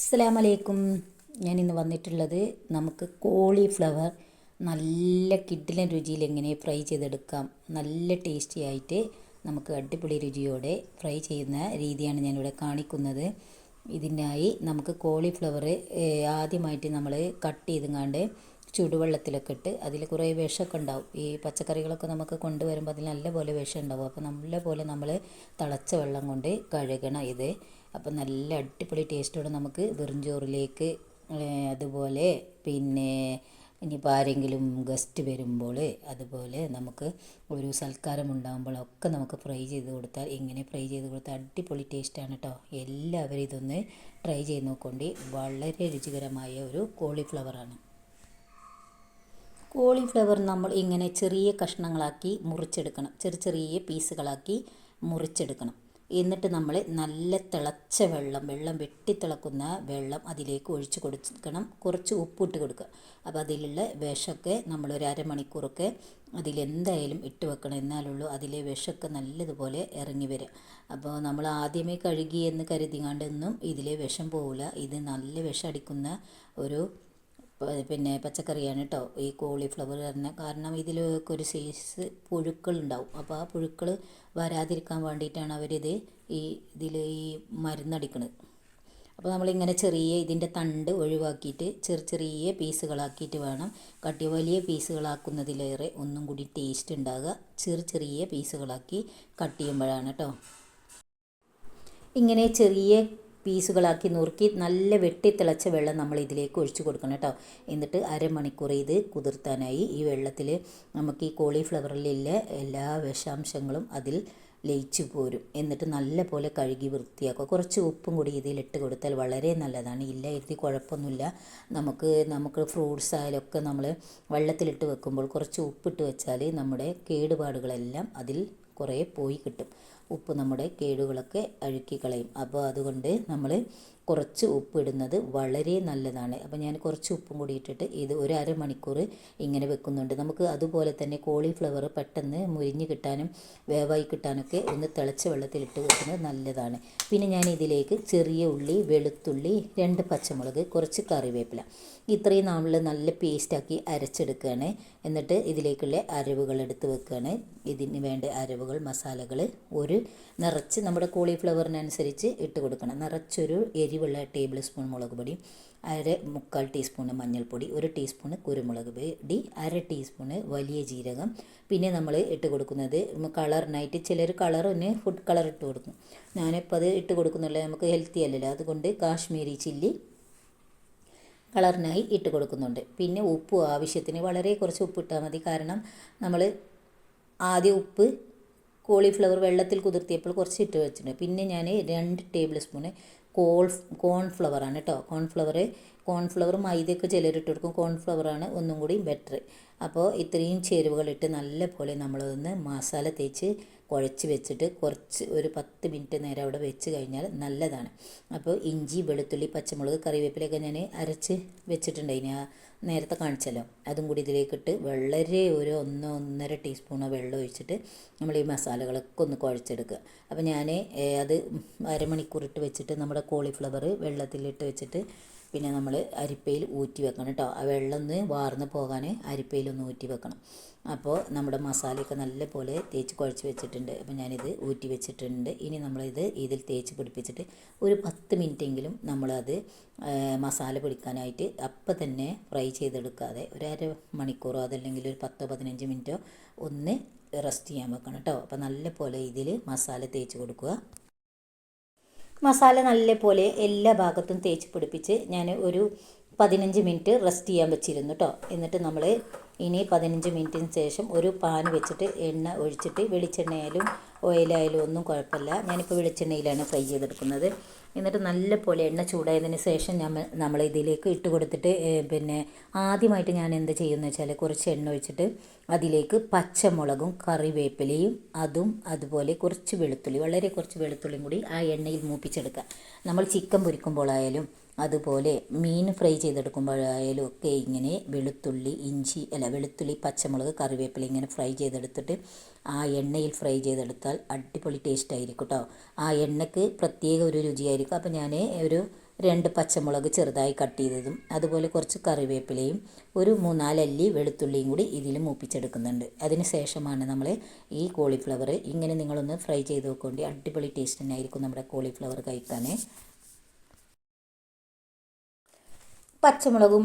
അസ്സലാമലൈക്കും. ഞാൻ ഇന്ന് വന്നിട്ടുള്ളത് നമുക്ക് കോളിഫ്ലവർ നല്ല കിഡിലൻ രുചിയിൽ എങ്ങനെ ഫ്രൈ ചെയ്തെടുക്കാം. നല്ല ടേസ്റ്റി ആയിട്ട് നമുക്ക് അടിപൊളി രുചിയോടെ ഫ്രൈ ചെയ്യുന്ന രീതിയാണ് ഞാനിവിടെ കാണിക്കുന്നത്. ഇതിനായി നമുക്ക് കോളിഫ്ലവർ ആദ്യമായിട്ട് നമ്മൾ കട്ട് ചെയ്തുങ്ങാണ്ട് ചുടുവെള്ളത്തിലൊക്കെ ഇട്ട് അതിൽ കുറേ വിഷമൊക്കെ ഉണ്ടാവും. ഈ പച്ചക്കറികളൊക്കെ നമുക്ക് കൊണ്ടുവരുമ്പോൾ അതിൽ നല്ല പോലെ വിഷം ഉണ്ടാവും. അപ്പോൾ നല്ല പോലെ നമ്മൾ തിളച്ച വെള്ളം കൊണ്ട് കഴുകണം ഇത്. അപ്പോൾ നല്ല അടിപൊളി ടേസ്റ്റോടെ നമുക്ക് വെറും ചോറിലേക്ക് അതുപോലെ പിന്നെ ഇനിയിപ്പോൾ ആരെങ്കിലും ഗസ്റ്റ് വരുമ്പോൾ അതുപോലെ നമുക്ക് ഒരു സൽക്കാരം ഉണ്ടാകുമ്പോഴൊക്കെ നമുക്ക് ഫ്രൈ ചെയ്ത് കൊടുത്താൽ ഇങ്ങനെ ഫ്രൈ ചെയ്ത് കൊടുത്താൽ അടിപൊളി ടേസ്റ്റാണ് കേട്ടോ എല്ലാവരും ഇതൊന്ന് ട്രൈ ചെയ്ത് നോക്കൊണ്ട്. വളരെ രുചികരമായ ഒരു കോളിഫ്ലവറാണ് കോളിഫ്ലവർ നമ്മൾ ഇങ്ങനെ ചെറിയ കഷ്ണങ്ങളാക്കി മുറിച്ചെടുക്കണം. ചെറിയ ചെറിയ പീസുകളാക്കി മുറിച്ചെടുക്കണം. എന്നിട്ട് നമ്മൾ നല്ല തിളച്ച വെള്ളം വെള്ളം വെട്ടിത്തിളക്കുന്ന വെള്ളം അതിലേക്ക് ഒഴിച്ച് കൊടുക്കണം. കുറച്ച് ഉപ്പിട്ട് കൊടുക്കുക. അപ്പോൾ അതിലുള്ള വിഷമൊക്കെ നമ്മൾ ഒരു അരമണിക്കൂറൊക്കെ അതിലെന്തായാലും ഇട്ട് വെക്കണം. എന്നാലുള്ളൂ അതിലെ വിഷമൊക്കെ നല്ലതുപോലെ ഇറങ്ങി വരിക. അപ്പോൾ നമ്മൾ ആദ്യമേ കഴുകി എന്ന് കണ്ടൊന്നും ഇതിലെ വിഷം പോവില്ല. ഇത് നല്ല വിഷം അടിക്കുന്ന ഒരു പിന്നെ പച്ചക്കറിയാണ് കേട്ടോ ഈ കോളിഫ്ലവർ പറഞ്ഞാൽ കാരണം ഇതിലൊക്കെ ഒരു സൈസ് പുഴുക്കളുണ്ടാവും. അപ്പോൾ ആ പുഴുക്കൾ വരാതിരിക്കാൻ വേണ്ടിയിട്ടാണ് അവരിത് ഈ ഇതിൽ ഈ മരുന്നടിക്കുന്നത് അപ്പോൾ നമ്മളിങ്ങനെ ചെറിയ ഇതിന്റെ തണ്ട് ഒഴിവാക്കിയിട്ട് ചെറിയ ചെറിയ പീസുകളാക്കിയിട്ട് വേണം. കട്ടി വലിയ പീസുകളാക്കുന്നതിലേറെ ഒന്നും കൂടി ടേസ്റ്റ് ഉണ്ടാകുക ചെറിയ ചെറിയ പീസുകളാക്കി കട്ട് ചെയ്യുമ്പോഴാണ് കേട്ടോ ഇങ്ങനെ ചെറിയ പീസുകളാക്കി നുറുക്കി നല്ല വെട്ടിത്തിളച്ച വെള്ളം നമ്മൾ ഇതിലേക്ക് ഒഴിച്ചു കൊടുക്കണം കേട്ടോ. എന്നിട്ട് അരമണിക്കൂർ ഇത് കുതിർത്താനായി ഈ വെള്ളത്തിൽ നമുക്ക് ഈ കോളിഫ്ലവറിലുള്ള എല്ലാ വിഷാംശങ്ങളും അതിൽ ലയിച്ചു പോരും. എന്നിട്ട് നല്ല പോലെ കഴുകി വൃത്തിയാക്കുക. കുറച്ച് ഉപ്പും കൂടി ഇതിലിട്ട് കൊടുത്താൽ വളരെ നല്ലതാണ്. ഇല്ല ഇരുത്തി കുഴപ്പമൊന്നുമില്ല. നമുക്ക് നമുക്ക് ഫ്രൂട്ട്സ് ആയാലൊക്കെ നമ്മൾ വെള്ളത്തിലിട്ട് വെക്കുമ്പോൾ കുറച്ച് ഉപ്പിട്ട് വെച്ചാൽ നമ്മുടെ കേടുപാടുകളെല്ലാം അതിൽ കുറേ പോയി കിട്ടും. ഉപ്പ് നമ്മുടെ കേടുകളൊക്കെ അഴുക്കി കളയും അപ്പോൾ അതുകൊണ്ട് നമ്മൾ കുറച്ച് ഉപ്പ് ഇടുന്നത് വളരെ നല്ലതാണ്. അപ്പോൾ ഞാൻ കുറച്ച് ഉപ്പും കൂടി ഇട്ടിട്ട് ഇത് ഒരു അരമണിക്കൂർ ഇങ്ങനെ വെക്കുന്നുണ്ട്. നമുക്ക് അതുപോലെ തന്നെ കോളിഫ്ലവർ പെട്ടെന്ന് മുരിഞ്ഞ് കിട്ടാനും വേവായി കിട്ടാനൊക്കെ ഒന്ന് തിളച്ച വെള്ളത്തിലിട്ട് വെക്കുന്നത് നല്ലതാണ്. പിന്നെ ഞാൻ ഇതിലേക്ക് ചെറിയ ഉള്ളി വെളുത്തുള്ളി രണ്ട് പച്ചമുളക് കുറച്ച് കറിവേപ്പില. ഇത്രയും നമ്മൾ നല്ല പേസ്റ്റാക്കി അരച്ചെടുക്കുകയാണ്. എന്നിട്ട് ഇതിലേക്കുള്ള അരവുകൾ എടുത്ത് വെക്കുകയാണ്. ഇതിന് വേണ്ട അരവുകൾ മസാലകൾ ഒരു നിറച്ച് നമ്മുടെ കോളിഫ്ലവറിനനുസരിച്ച് ഇട്ട് കൊടുക്കണം. നിറച്ചൊരു എരിവുള്ള ടേബിൾ സ്പൂൺ മുളക് പൊടി അര മുക്കാൽ ടീസ്പൂണ് മഞ്ഞൾപ്പൊടി ഒരു ടീസ്പൂണ് കുരുമുളക് പൊടി അര ടീസ്പൂണ് വലിയ ജീരകം. പിന്നെ നമ്മൾ ഇട്ട് കൊടുക്കുന്നത് കളറിനായിട്ട് ചിലർ കളർ കളറിന് ഫുഡ് കളർ ഇട്ട് കൊടുക്കും. ഞാനിപ്പോൾ അത് ഇട്ട് കൊടുക്കുന്നില്ല നമുക്ക് ഹെൽത്തി അല്ലല്ലോ. അതുകൊണ്ട് കാശ്മീരി ചില്ലി കളറിനായി ഇട്ട് കൊടുക്കുന്നുണ്ട്. പിന്നെ ഉപ്പ് ആവശ്യത്തിന് വളരെ കുറച്ച് ഉപ്പ് ഇട്ടാൽ മതി. കാരണം നമ്മൾ ആദ്യം ഉപ്പ് കോളിഫ്ലവർ വെള്ളത്തിൽ കുതിർത്തിയപ്പോൾ കുറച്ച് ഇട്ട് വെച്ചിട്ടുണ്ട്. പിന്നെ ഞാൻ രണ്ട് ടേബിൾ സ്പൂണ് കോൾ കോൺഫ്ലവറാണ് കേട്ടോ. കോൺഫ്ലവർ കോൺഫ്ലവർ മൈദയൊക്കെ ചിലരിട്ട് കൊടുക്കും. കോൺഫ്ലവറാണ് ഒന്നും കൂടി ബെറ്റർ അപ്പോൾ ഇത്രയും ചേരുവകളിട്ട് നല്ല പോലെ നമ്മളതൊന്ന് മസാല തേച്ച് കുഴച്ച് വെച്ചിട്ട് കുറച്ച് ഒരു പത്ത് മിനിറ്റ് നേരം അവിടെ വെച്ച് കഴിഞ്ഞാൽ നല്ലതാണ്. അപ്പോൾ ഇഞ്ചി വെളുത്തുള്ളി പച്ചമുളക് കറിവേപ്പിലയൊക്കെ ഞാൻ അരച്ച് വെച്ചിട്ടുണ്ട് ഇനി ആ നേരത്തെ കാണിച്ചല്ലോ. അതും കൂടി ഇതിലേക്കിട്ട് വളരെ ഒരു ഒന്നോ ഒന്നര ടീസ്പൂണോ വെള്ളം ഒഴിച്ചിട്ട് നമ്മൾ ഈ മസാലകളൊക്കെ ഒന്ന് കുഴച്ചെടുക്കുക. അപ്പോൾ ഞാൻ അത് അരമണിക്കൂർ ഇട്ട് വെച്ചിട്ട് നമ്മുടെ കോളിഫ്ലവർ വെള്ളത്തിലിട്ട് വെച്ചിട്ട് പിന്നെ നമ്മൾ അരിപ്പയിൽ ഊറ്റി വെക്കണം കേട്ടോ. ആ വെള്ളം ഒന്ന് വാർന്ന് പോകാൻ അരിപ്പയിലൊന്ന് ഊറ്റി വെക്കണം. അപ്പോൾ നമ്മുടെ മസാലയൊക്കെ നല്ല പോലെ തേച്ച് കുഴച്ച് വെച്ചിട്ടുണ്ട്. അപ്പോൾ ഞാനിത് ഊറ്റി വെച്ചിട്ടുണ്ട്. ഇനി നമ്മളിത് ഇതിൽ തേച്ച് പിടിപ്പിച്ചിട്ട് ഒരു പത്ത് മിനിറ്റെങ്കിലും നമ്മളത് മസാല പിടിക്കാനായിട്ട് അപ്പം തന്നെ ഫ്രൈ ചെയ്തെടുക്കാതെ ഒരു അര മണിക്കൂറോ അതല്ലെങ്കിൽ ഒരു പത്തോ പതിനഞ്ച് മിനിറ്റോ ഒന്ന് റെസ്റ്റ് ചെയ്യാൻ വെക്കണം കേട്ടോ. അപ്പോൾ നല്ല പോലെ ഇതിൽ മസാല തേച്ച് കൊടുക്കുക. മസാല നല്ല പോലെ എല്ലാ ഭാഗത്തും തേച്ച് പിടിപ്പിച്ച് ഞാൻ ഒരു പതിനഞ്ച് മിനിറ്റ് റെസ്റ്റ് ചെയ്യാൻ വെച്ചിരുന്നു കേട്ടോ എന്നിട്ട് നമ്മൾ ഇനി പതിനഞ്ച് മിനിറ്റിന് ശേഷം ഒരു പാൻ വെച്ചിട്ട് എണ്ണ ഒഴിച്ചിട്ട് വെളിച്ചെണ്ണയായാലും ഓയിലായാലും ഒന്നും കുഴപ്പമില്ല. ഞാനിപ്പോൾ വെളിച്ചെണ്ണയിലാണ് ഫ്രൈ ചെയ്തെടുക്കുന്നത്. എന്നിട്ട് നല്ല പോലെ എണ്ണ ചൂടായതിന് ശേഷം നമ്മൾ നമ്മൾ ഇതിലേക്ക് ഇട്ട് കൊടുത്തിട്ട് പിന്നെ ആദ്യമായിട്ട് ഞാൻ എന്ത് ചെയ്യുമെന്ന് വെച്ചാൽ കുറച്ച് എണ്ണ ഒഴിച്ചിട്ട് അതിലേക്ക് പച്ചമുളകും കറിവേപ്പിലയും അതും അതുപോലെ കുറച്ച് വെളുത്തുള്ളി വളരെ കുറച്ച് വെളുത്തുള്ളിയും കൂടി ആ എണ്ണയിൽ മൂപ്പിച്ചെടുക്കുക. നമ്മൾ ചിക്കൻ പൊരിക്കുമ്പോഴായാലും അതുപോലെ മീൻ ഫ്രൈ ചെയ്തെടുക്കുമ്പോഴായാലും ഒക്കെ ഇങ്ങനെ വെളുത്തുള്ളി ഇഞ്ചി അല്ല വെളുത്തുള്ളി പച്ചമുളക് കറിവേപ്പില ഇങ്ങനെ ഫ്രൈ ചെയ്തെടുത്തിട്ട് ആ എണ്ണയിൽ ഫ്രൈ ചെയ്തെടുത്താൽ അടിപൊളി ടേസ്റ്റ് ആയിരിക്കും കേട്ടോ ആ എണ്ണയ്ക്ക് പ്രത്യേക ഒരു രുചിയായിരിക്കും. അപ്പോൾ ഞാൻ ഒരു രണ്ട് പച്ചമുളക് ചെറുതായി കട്ട് ചെയ്തതും അതുപോലെ കുറച്ച് കറിവേപ്പിലയും ഒരു മൂന്നാലല്ലി വെളുത്തുള്ളിയും കൂടി ഇതിൽ മൂപ്പിച്ചെടുക്കുന്നുണ്ട്. അതിന് ശേഷമാണ് നമ്മൾ ഈ കോളിഫ്ലവർ ഇങ്ങനെ നിങ്ങളൊന്ന് ഫ്രൈ ചെയ്ത് നോക്കേണ്ടി അടിപൊളി ടേസ്റ്റ് തന്നെ ആയിരിക്കും നമ്മുടെ കോളിഫ്ലവർ കഴിക്കാൻ പച്ചമുളകും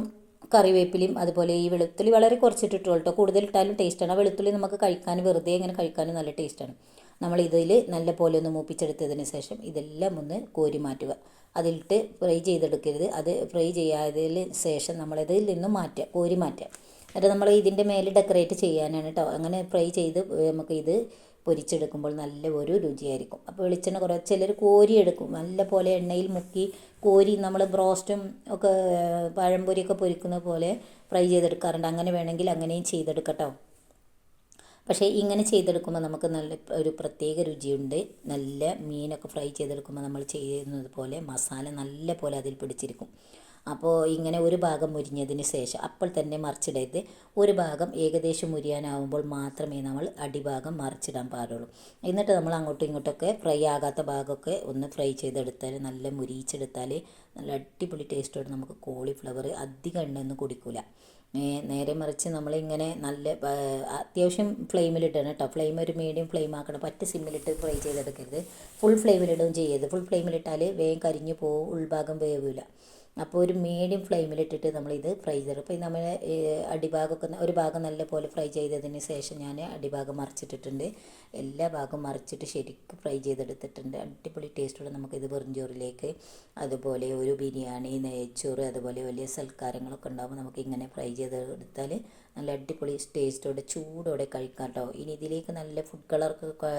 കറിവേപ്പിലയും അതുപോലെ ഈ വെളുത്തുള്ളി വളരെ കുറച്ചിട്ടിട്ടു കേട്ടോ കൂടുതൽ ഇട്ടാലും ടേസ്റ്റാണ് ആ വെളുത്തുള്ളി നമുക്ക് കഴിക്കാൻ വെറുതെ ഇങ്ങനെ കഴിക്കാനും നല്ല ടേസ്റ്റാണ് നമ്മൾ ഇതിൽ നല്ല പോലെ ഒന്ന് മൂപ്പിച്ചെടുത്തതിന് ശേഷം ഇതെല്ലാം ഒന്ന് കോരി മാറ്റുക. അതിലിട്ട് ഫ്രൈ ചെയ്തെടുക്കരുത്. അത് ഫ്രൈ ചെയ്യാതിന് ശേഷം നമ്മളിതിൽ നിന്നും മാറ്റുക കോരി മാറ്റുക. എന്നിട്ട് നമ്മൾ ഇതിന്റെ മേലെ ഡെക്കറേറ്റ് ചെയ്യാനാണ് കേട്ടോ അങ്ങനെ ഫ്രൈ ചെയ്ത് നമുക്ക് ഇത് പൊരിച്ചെടുക്കുമ്പോൾ നല്ല ഒരു രുചിയായിരിക്കും. അപ്പോൾ വെളിച്ചെണ്ണ കുറേ ചിലർ കോരിയെടുക്കും നല്ല പോലെ എണ്ണയിൽ മുക്കി കോരി നമ്മൾ ബ്രോസ്റ്റും ഒക്കെ പഴംപൊരിയൊക്കെ പൊരിക്കുന്ന പോലെ ഫ്രൈ ചെയ്തെടുക്കാറുണ്ട്. അങ്ങനെ വേണമെങ്കിൽ അങ്ങനെയും ചെയ്തെടുക്കട്ടോ. പക്ഷേ ഇങ്ങനെ ചെയ്തെടുക്കുമ്പോൾ നമുക്ക് നല്ല ഒരു പ്രത്യേക രുചിയുണ്ട്. നല്ല മീനൊക്കെ ഫ്രൈ ചെയ്തെടുക്കുമ്പോൾ നമ്മൾ ചെയ്യുന്നത് പോലെ മസാല നല്ല പോലെ അതിൽ പിടിച്ചിരിക്കും. അപ്പോൾ ഇങ്ങനെ ഒരു ഭാഗം മുരിഞ്ഞതിന് ശേഷം അപ്പോൾ തന്നെ മറിച്ചിടരുത്. ഒരു ഭാഗം ഏകദേശം മുരിയാനാവുമ്പോൾ മാത്രമേ നമ്മൾ അടിഭാഗം മറിച്ചിടാൻ പാടുള്ളൂ. എന്നിട്ട് നമ്മൾ അങ്ങോട്ടും ഇങ്ങോട്ടൊക്കെ ഫ്രൈ ആകാത്ത ഭാഗമൊക്കെ ഒന്ന് ഫ്രൈ ചെയ്തെടുത്താൽ നല്ല മുരിയിച്ചെടുത്താൽ നല്ല അടിപൊളി ടേസ്റ്റോടെ നമുക്ക് കോളിഫ്ലവർ അധികം എണ്ണയൊന്നും കുടിക്കില്ല നേരെ മറിച്ച് നമ്മളിങ്ങനെ നല്ല അത്യാവശ്യം ഫ്ലെയിമിലിട്ടാണ് കേട്ടോ ഫ്ലെയിം ഒരു മീഡിയം ഫ്ലെയിം ആക്കണം. പറ്റ സിമ്മിലിട്ട് ഫ്രൈ ചെയ്തെടുക്കരുത്. ഫുൾ ഫ്ലെയിമിലിടുകയും ചെയ്യരുത്. ഫുൾ ഫ്ലെയിമിലിട്ടാൽ വേഗം കരിഞ്ഞു പോകും ഉൾഭാഗം വേവില്ല അപ്പോൾ ഒരു മീഡിയം ഫ്ലെയിമിലിട്ടിട്ട് നമ്മളിത് ഫ്രൈ ചെയ്തെടുക്കും അപ്പോൾ നമ്മൾ അടിഭാഗമൊക്കെ ഒരു ഭാഗം നല്ല പോലെ ഫ്രൈ ചെയ്തതിന് ശേഷം ഞാൻ അടിഭാഗം മറിച്ചിട്ടിട്ടുണ്ട്. എല്ലാ ഭാഗവും മറിച്ചിട്ട് ശരിക്കും ഫ്രൈ ചെയ്തെടുത്തിട്ടുണ്ട്. അടിപൊളി ടേസ്റ്റുള്ള നമുക്കിത് വെറുംചോറിലേക്ക് അതുപോലെ ഒരു ബിരിയാണി നെയ്ച്ചോറ് അതുപോലെ വലിയ സൽക്കാരങ്ങളൊക്കെ ഉണ്ടാകുമ്പോൾ നമുക്ക് ഇങ്ങനെ ഫ്രൈ ചെയ്തെടുത്താൽ നല്ല അടിപൊളി ടേസ്റ്റോടെ ചൂടോടെ കഴിക്കാം കേട്ടോ ഇനി ഇതിലേക്ക് നല്ല ഫുഡ് കളർക്ക്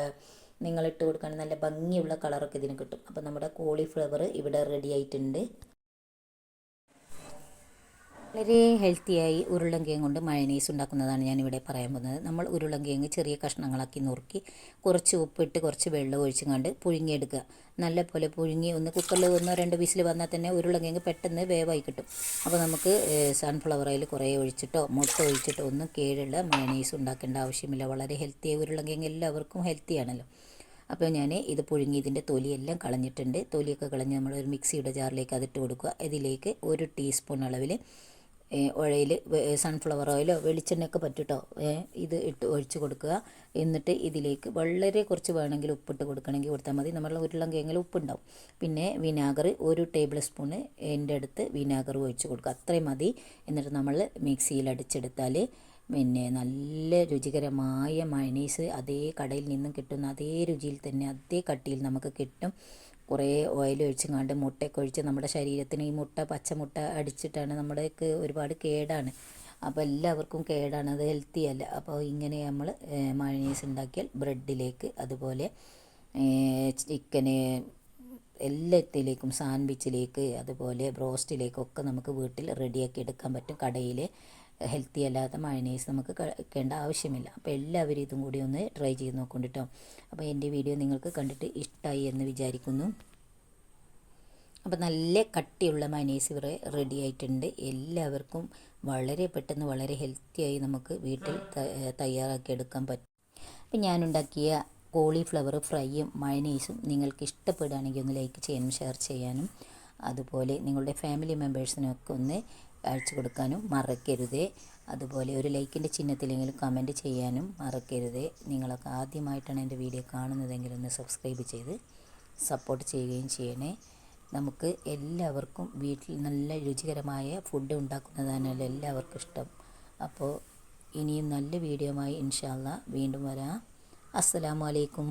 നിങ്ങളിട്ട് കൊടുക്കുകയാണെങ്കിൽ നല്ല ഭംഗിയുള്ള കളറൊക്കെ ഇതിന് കിട്ടും. അപ്പോൾ നമ്മുടെ കോളിഫ്ലവർ ഇവിടെ റെഡി ആയിട്ടുണ്ട്. വളരെ ഹെൽത്തിയായി ഉരുളങ്കിഴങ്ങ് കൊണ്ട് മയനീസ് ഉണ്ടാക്കുന്നതാണ് ഞാനിവിടെ പറയാൻ പോകുന്നത്. നമ്മൾ ഉരുളങ്കിഴങ്ങ് ചെറിയ കഷ്ണങ്ങളാക്കി നുറുക്കി കുറച്ച് ഉപ്പിട്ട് കുറച്ച് വെള്ളം ഒഴിച്ചുകൊണ്ട് പുഴുങ്ങിയെടുക്കുക. നല്ല പോലെ പുഴുങ്ങി ഒന്ന് കുക്കറിൽ ഒന്നോ രണ്ടോ വിസിൽ വന്നാൽ തന്നെ ഉരുളങ്കിഴങ്ങ് പെട്ടെന്ന് വേവായി കിട്ടും. അപ്പോൾ നമുക്ക് സൺഫ്ലവർ ഓയിൽ കുറേ ഒഴിച്ചിട്ടോ മുട്ട ഒഴിച്ചിട്ടോ ഒന്നും കീഴുള്ള മയനീസ് ഉണ്ടാക്കേണ്ട ആവശ്യമില്ല. വളരെ ഹെൽത്തിയായി ഉരുളങ്കിഴങ്ങ് എല്ലാവർക്കും ഹെൽത്തിയാണല്ലോ. അപ്പോൾ ഞാൻ ഇത് പുഴുങ്ങി ഇതിന്റെ തൊലിയെല്ലാം കളഞ്ഞിട്ടുണ്ട്. തൊലിയൊക്കെ കളഞ്ഞ് നമ്മൾ ഒരു മിക്സിയുടെ ജാറിലേക്ക് അതിട്ട് കൊടുക്കുക. ഇതിലേക്ക് ഒരു ടീസ്പൂൺ അളവിൽ ഓയിൽ സൺഫ്ലവർ ഓയിലോ വെളിച്ചെണ്ണയൊക്കെ പറ്റുട്ടോ ഇത് ഇട്ട് ഒഴിച്ച് കൊടുക്കുക. എന്നിട്ട് ഇതിലേക്ക് വളരെ കുറച്ച് വേണമെങ്കിൽ ഉപ്പിട്ട് കൊടുക്കണമെങ്കിൽ കൊടുത്താൽ മതി. നമ്മൾ ഉരുളം കേങ്ങൽ ഉപ്പുണ്ടാവും. പിന്നെ വിനാഗർ ഒരു ടേബിൾ സ്പൂണ് എന്റെ അടുത്ത് വിനാഗർ ഒഴിച്ച് കൊടുക്കുക. അത്രയും മതി. എന്നിട്ട് നമ്മൾ മിക്സിയിൽ അടിച്ചെടുത്താൽ പിന്നെ നല്ല രുചികരമായ മയണീസ് അതേ കടയിൽ നിന്നും കിട്ടുന്ന അതേ രുചിയിൽ തന്നെ അതേ കട്ടിയിൽ നമുക്ക് കിട്ടും. കുറേ ഓയിൽ ഒഴിച്ചുങ്ങാണ്ട് മുട്ടയൊക്കെ ഒഴിച്ച് നമ്മുടെ ശരീരത്തിന് ഈ മുട്ട പച്ചമുട്ട അടിച്ചിട്ടാണ് നമ്മുടെയൊക്കെ ഒരുപാട് കേടാണ്. അപ്പോൾ എല്ലാവർക്കും കേടാണ് അത് ഹെൽത്തി അല്ല. അപ്പോൾ ഇങ്ങനെ നമ്മൾ മയണീസ് ഉണ്ടാക്കിയാൽ ബ്രെഡിലേക്ക് അതുപോലെ ചിക്കന് എല്ലാത്തിലേക്കും സാൻഡ്വിച്ചിലേക്ക് അതുപോലെ ബ്രോസ്റ്റിലേക്കൊക്കെ നമുക്ക് വീട്ടിൽ റെഡിയാക്കി എടുക്കാൻ പറ്റും. കടയിൽ ഹെൽത്തി അല്ലാത്ത മയണൈസ് നമുക്ക് കഴിക്കേണ്ട ആവശ്യമില്ല. അപ്പോൾ എല്ലാവരും ഇതും കൂടി ഒന്ന് ട്രൈ ചെയ്ത് നോക്കൊണ്ടിട്ടോ അപ്പോൾ എന്റെ വീഡിയോ നിങ്ങൾക്ക് കണ്ടിട്ട് ഇഷ്ടമായി എന്ന് വിചാരിക്കുന്നു. അപ്പോൾ നല്ല കട്ടിയുള്ള മയണൈസ് ഇവിടെ റെഡി ആയിട്ടുണ്ട്. എല്ലാവർക്കും വളരെ പെട്ടെന്ന് വളരെ ഹെൽത്തിയായി നമുക്ക് വീട്ടിൽ തയ്യാറാക്കി എടുക്കാൻ പറ്റും അപ്പം ഞാനുണ്ടാക്കിയ കോളിഫ്ലവർ ഫ്രൈയും മയനൈസും നിങ്ങൾക്ക് ഇഷ്ടപ്പെടുകയാണെങ്കിൽ ഒന്ന് ലൈക്ക് ചെയ്യാനും ഷെയർ ചെയ്യാനും. അതുപോലെ നിങ്ങളുടെ ഫാമിലി മെമ്പേഴ്സിനൊക്കെ ഒന്ന് അയച്ചു കൊടുക്കാനും മറക്കരുത്. അതുപോലെ ഒരു ലൈക്കിന്റെ ചിഹ്നത്തിലെങ്കിലും കമന്റ് ചെയ്യാനും മറക്കരുത്. നിങ്ങളൊക്കെ ആദ്യമായിട്ടാണ് എന്റെ വീഡിയോ കാണുന്നതെങ്കിൽ ഒന്ന് സബ്സ്ക്രൈബ് ചെയ്ത് സപ്പോർട്ട് ചെയ്യുകയും ചെയ്യണേ. നമുക്ക് എല്ലാവർക്കും വീട്ടിൽ നല്ല രുചികരമായ ഫുഡ് ഉണ്ടാക്കുന്നതാണല്ലോ എല്ലാവർക്കും ഇഷ്ടം. അപ്പോൾ ഇനിയും നല്ല വീഡിയോമായി ഇൻഷാല്ല വീണ്ടും വരാം. അസ്സലാമു അലൈക്കും.